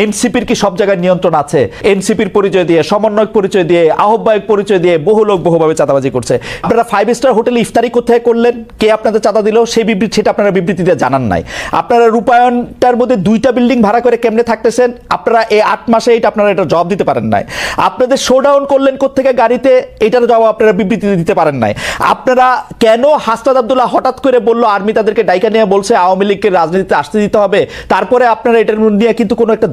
এনসিপির কি সব জায়গায় নিয়ন্ত্রণ আছে? এনসিপির পরিচয় দিয়ে, সমন্বয়ক পরিচয় দিয়ে, আহ্বায়ক পরিচয় দিয়ে বহু লোক বহুভাবে চাঁদাবাজি করছে। আপনারা ফাইভ স্টার হোটেলে ইফতারি কোথায় করলেন? কে আপনাদের চাঁদা দিল? সেই বিবৃতি সেটা আপনারা বিবৃতিতে জানান নাই। আপনারা রূপায়ণটার মধ্যে দুইটা বিল্ডিং ভাড়া করে কেমনে থাকতেছেন? আপনারা এই আট মাসে এটা আপনারা এটা জবাব দিতে পারেন নাই। আপনাদের শোডাউন করলেন কোথেকে গাড়িতে? এটার জবাব আপনারা বিবৃতিতে দিতে পারেন নাই। আপনারা কেন হাসনাদ আবদুল্লাহ হঠাৎ করে বলল, আর্মি তাদেরকে ডাইকা নিয়ে বলছে, আওয়ামী লীগকে রাজনীতিতে আসতে দিতে হবে তারপরে আপনারা এটার নিয়ে কিন্তু কোনো একটা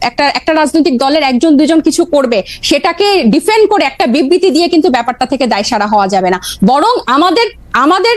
একটা একটা রাজনৈতিক দলের একজন, দুজন কিছু করবে, সেটাকে ডিফেন্ড করে একটা বিবৃতি দিয়ে কিন্তু ব্যাপারটা থেকে দায় সারা হওয়া যাবে না। বরং আমাদের আমাদের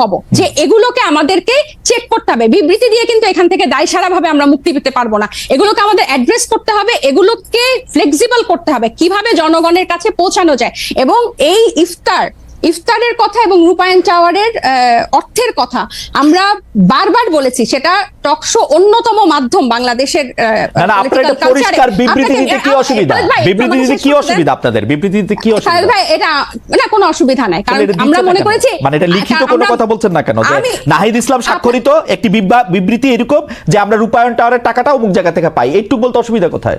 হব? যে এগুলোকে আমাদেরকে চেক করতে হবে। বিবৃতি দিয়ে কিন্তু এখান থেকে দায় সারা ভাবে আমরা মুক্তি পেতে পারব না। এগুলোকে আমাদের অ্যাড্রেস করতে হবে, এগুলোকে ফ্লেক্সিবল করতে হবে। কীভাবে জনগণের কাছে পৌঁছানো যায়? এবং এই ইফতার ইফতারের কথা এবং রূপায়ণ টাওয়ারের অর্থের কথা আমরা বারবার বলেছি সেটা টকশো অন্যতম মাধ্যম বাংলাদেশের একটা। পরিষ্কার বিবৃতি দিতে কি অসুবিধা? বিবৃতি দিতে কি অসুবিধা আপনাদের? বিবৃতি দিতে কি অসুবিধা? ভাই এটা না কোনো অসুবিধা নাই কারণ আমরা মনে করেছি মানে এটা লিখিত কোনো কথা বলছেন না কেন? যে নাহিদ ইসলাম স্বাক্ষরিত একটি বিবৃতি এরকম যে আমরা রূপায়ণ টাওয়ারের টাকাটা অমুক জায়গা থেকে পাই। এইটুকু বলতে অসুবিধা কোথায়?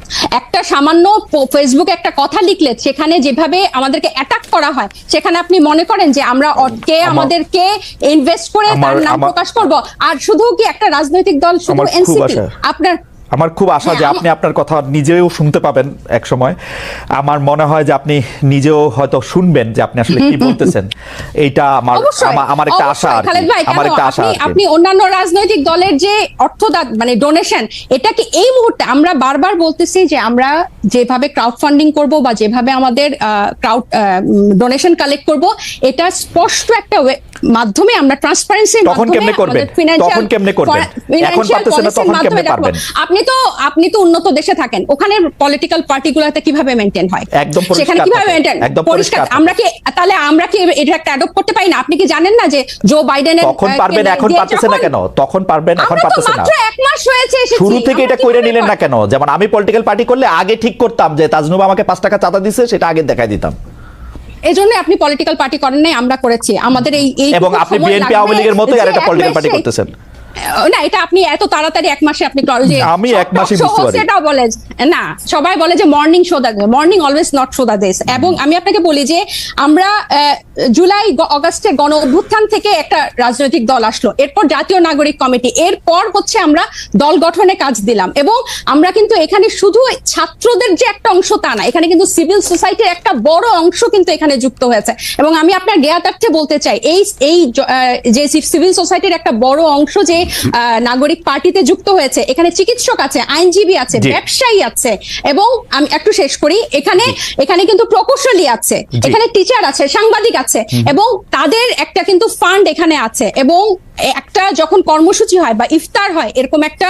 একটা সামান্য ফেসবুক একটা কথা লিখলে সেখানে যেভাবে আমাদেরকে অ্যাটাক করা হয় সেখানে আপনি মনে করেন যে আমরা কে আমাদেরকে ইনভেস্ট করে তার নাম প্রকাশ করব। আর শুধু কি একটা রাজনৈতিক দল শুধু এনসিপি আপনার আমার খুব আশা যে আপনি আপনার কথা নিজেও শুনতে পাবেন এক সময় আমার মনে হয় যে আপনি নিজেও হয়তো শুনবেন যে আপনি আসলে কি বলতেছেন এইটা আমার আমার- একটা আশা আর কি। আমার একটা আশা আপনি- অন্যান্য রাজনৈতিক দলের যে অর্থদাত মানে ডোনেশন এটাকে এই মুহূর্তে আমরা বারবার বলতেছি যে আমরা যেভাবে ক্রাউড ফান্ডিং করব বা যেভাবে আমাদের ক্রাউড ডোনেশন কালেক্ট করব এটা স্পষ্ট একটা মাধ্যমে আমরা ট্রান্সপারেন্সি তখন কেমনে করবেন? তখন কেমনে করবেন? এখন পারতেছেন না, তখন কেমনে পারবেন? আপনি তো আপনি তো উন্নত দেশে থাকেন। ওখানে পলিটিক্যাল পার্টিগুলোতে কীভাবে মেনটেন হয়? একদম সেখানে কীভাবে মেনটেন একদম পরিষ্কার। আমরা কি তাহলে আমরা কি এটা একটা অ্যাডপ্ট করতে পারি না? আপনি কি জানেন না যে জো বাইডেনের তখন পারবেন এখন দিয়ে পারতেছে না কেন? তখন পারবেন এখন আমরা তো পারতেছে না। মাত্র এক মাস হয়েছে। শুরু থেকে এটা কইরে নিলেন না কেন? যেমন আমি পলিটিক্যাল পার্টি করলে আগে ঠিক করতাম যে তাজনুবা আমাকে পাঁচ টাকা চাঁদা দিছে সেটা আগে দেখাই দিতাম। এই জন্য আপনি পলিটিক্যাল পার্টি করেন নাই আমরা করেছি। আমাদের এই এবং আপনি বিএনপি আওয়ামী লীগের মতোই আর একটা পলিটিক্যাল পার্টি করতেছেন। না এটা আপনি এত তাড়াতাড়ি এক মাসে আপনি আমি এক show বুঝতে পারি। এটাও বলে না সবাই বলে যে morning show the morning always not show the দেশ এবং আমি আপনাকে বলি যে আমরা জুলাই অগাস্টে গণ অভ্যুত্থান থেকে একটা রাজনৈতিক দল আসলো। এরপর জাতীয় নাগরিক কমিটি। এরপর হচ্ছে আমরা দল গঠনে কাজ দিলাম। এবং আমরা কিন্তু এখানে শুধু ছাত্রদের যে একটা অংশ তা না এখানে কিন্তু সিভিল সোসাইটির একটা বড় অংশ কিন্তু এখানে যুক্ত হয়েছে। এবং আমি আপনার জ্ঞাতার্থে বলতে চাই এই এই যে সিভিল সোসাইটির একটা বড় অংশ যে নাগরিক পার্টিতে যুক্ত হয়েছে। এখানে চিকিৎসক আছে আইনজীবী আছে ব্যবসায়ী আছে এবং আমি একটু শেষ করি এখানে এখানে কিন্তু প্রকৌশলী আছে এখানে টিচার আছে সাংবাদিক আছে এবং তাদের একটা কিন্তু ফান্ড এখানে আছে এবং একটা যখন কর্মসূচি হয় বা ইফতার হয় এরকম একটা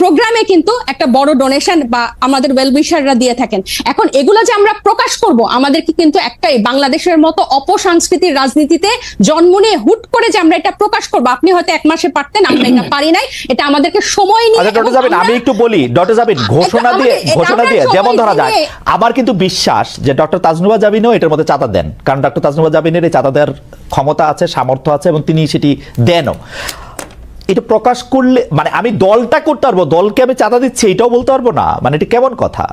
প্রোগ্রামে কিন্তু একটা বড় ডোনেশন বা আমাদের ওয়েলউইশাররা দিয়ে থাকেন। এখন এগুলো যে আমরা প্রকাশ করব আমাদেরকে কিন্তু একটাই বাংলাদেশের মতো অপসংস্কৃতির রাজনীতিতে জন্ম নিয়ে হুট করে যে আমরা এটা প্রকাশ করব আপনি হয়তো এক মাসে পারতেন আমরা এটা পারি নাই। এটা আমাদেরকে সময় নিয়ে আচ্ছা ডক্টর জাবিন আমি একটু বলি ডক্টর জাবিন ঘোষণা দিয়ে ঘোষণা দিয়ে যেমন ধরা যায় আমার কিন্তু বিশ্বাস যে ডক্টর তাজনুবা জাবিনও এটার মধ্যে চাঁদা দেন। কারণ ডক্টর তাজনুবা জাবিনের এই চাঁদা দেওয়ার ক্ষমতা আছে সামর্থ্য আছে এবং তিনি সেটি দেনও। এটা প্রকাশ করলে মানে আমি দলটা করতে পারব দলকে আমি চাঁদা দিচ্ছি এটাও বলতে পারব না। মানে এটা কেমন কথা?